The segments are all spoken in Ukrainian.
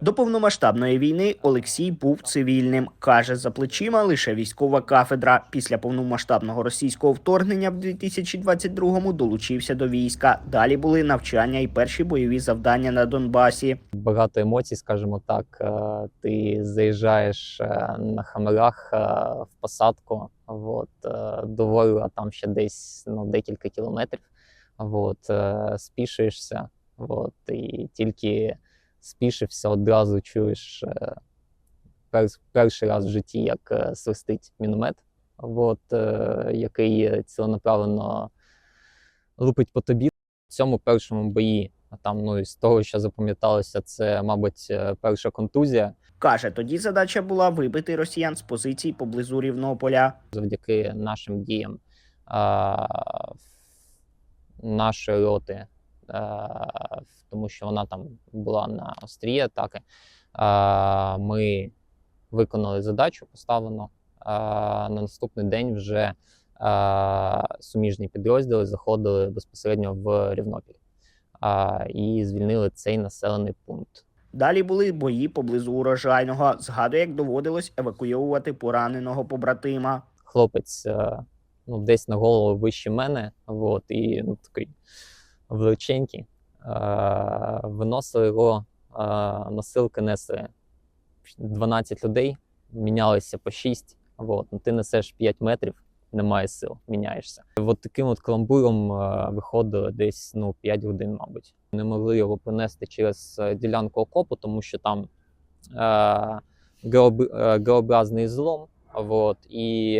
До повномасштабної війни Олексій був цивільним. Каже, за плечима лише військова кафедра. Після повномасштабного російського вторгнення в 2022-му долучився до війська. Далі були навчання і перші бойові завдання на Донбасі. багато емоцій, скажімо так. Е, Ти заїжджаєш е, на хамерах е, в посадку, от, е, до Вору, а там ще десь ну, декілька кілометрів. От, спішуєшся, от, і тільки спішився, одразу чуєш е, пер- перший раз в житті, як е, свистить міномет, от, е, який ціленаправленно лупить по тобі. В цьому першому бої, а там ну, із того, що запам'яталося, це, мабуть, перша контузія. Каже, тоді задача була вибити росіян з позицій поблизу Рівнополя. завдяки нашим діям а, нашої роти, тому що вона там була на острії атаки. Ми виконали задачу поставлену. На наступний день вже суміжні підрозділи заходили безпосередньо в Рівнопіль і звільнили цей населений пункт. Далі були бої поблизу урожайного. Згадує, як доводилось евакуйовувати пораненого побратима. хлопець е, ну, десь на голову вище мене, от, і ну, такий величенький. Е, Виносили його, носилки несли 12 людей, мінялися по 6. От, ну, ти несеш 5 метрів, немає сил, міняєшся. От таким от каламбуром виходили десь ну, 5 годин, мабуть. Не могли його принести через ділянку окопу, тому що там е, геоб- геобразний злом. Вот, і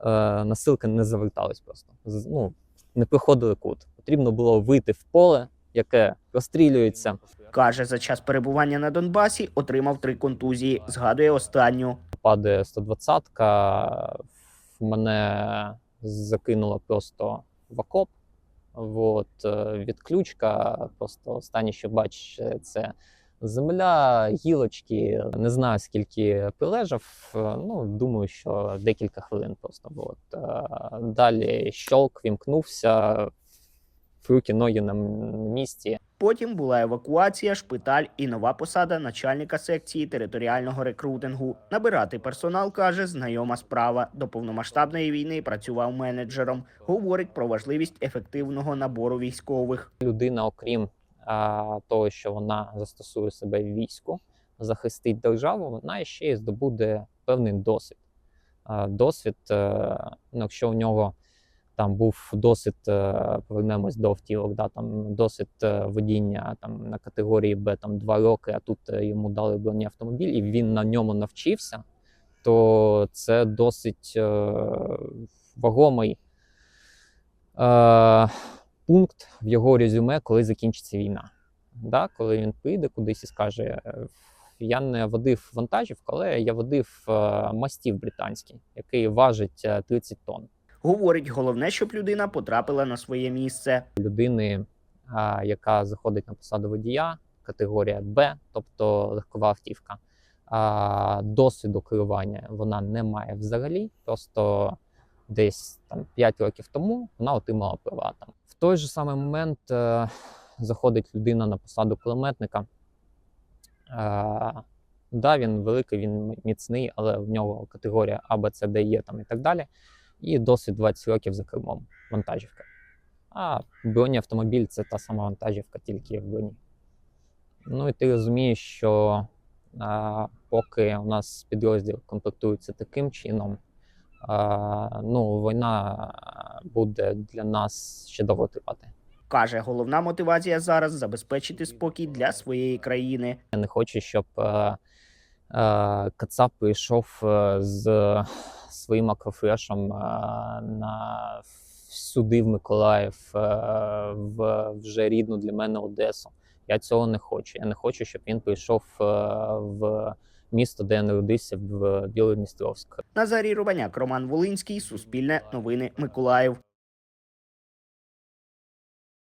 е, насилки не завертались просто. Ну, не проходили кут. Потрібно було вийти в поле, яке розстрілюється. Каже, за час перебування на Донбасі отримав три контузії. Згадує останню. Падає 120-ка, в мене закинуло просто в окоп. Вот, е, відключка. Просто останнє, що бачиш, це земля, гілочки. Не знаю, скільки прилежав. е, Ну, думаю, що декілька хвилин просто. От. Е, Далі щолк, вімкнувся, руки, ноги на місці. Потім була евакуація, шпиталь і нова посада начальника секції територіального рекрутингу. Набирати персонал каже знайома справа. До повномасштабної війни працював менеджером. Говорить про важливість ефективного набору військових. людина, окрім того, що вона застосує себе в війську, захистить державу, вона ще й здобуде певний досвід. Досвід, е, ну, якщо у нього там був досвід, е, повернемось до автівок, да, там досвід е, водіння там, на категорії Б там, 2 роки, а тут йому дали бронеавтомобіль, і він на ньому навчився, то це досить вагомий. Е, пункт в його резюме, коли закінчиться війна. Да? Коли він прийде кудись і скаже: е, я не водив вантажівку, але я водив е, мастів британський, який важить е, 30 тонн. Говорить, головне, щоб людина потрапила на своє місце. Людини, яка заходить на посаду водія, категорія Б, тобто легкова автівка, досвіду керування вона не має взагалі. Просто десь там 5 років тому вона отримала права там. Той же самий момент е, заходить людина на посаду кулеметника. Е, да, він великий, він міцний, але в нього категорія А, Б, С, Д, Е там і так далі. І досвід 20 років за кермом вантажівка. А бронеавтомобіль це та сама вантажівка, тільки в броні. Ну і ти розумієш, що а, поки у нас підрозділ комплектується таким чином, а, ну, війна буде для нас ще довго тривати. Каже, головна мотивація зараз забезпечити спокій для своєї країни. Я не хочу, щоб е, е, Кацап прийшов е, з своїм акрофрешем е, на сюди в Миколаїв, е, в вже рідну для мене Одесу. Я цього не хочу. Я не хочу, щоб він прийшов е, в місто, де я народився, в Білодністровськ. Назарій Рубаняк, Роман Волинський, Суспільне новини Миколаїв.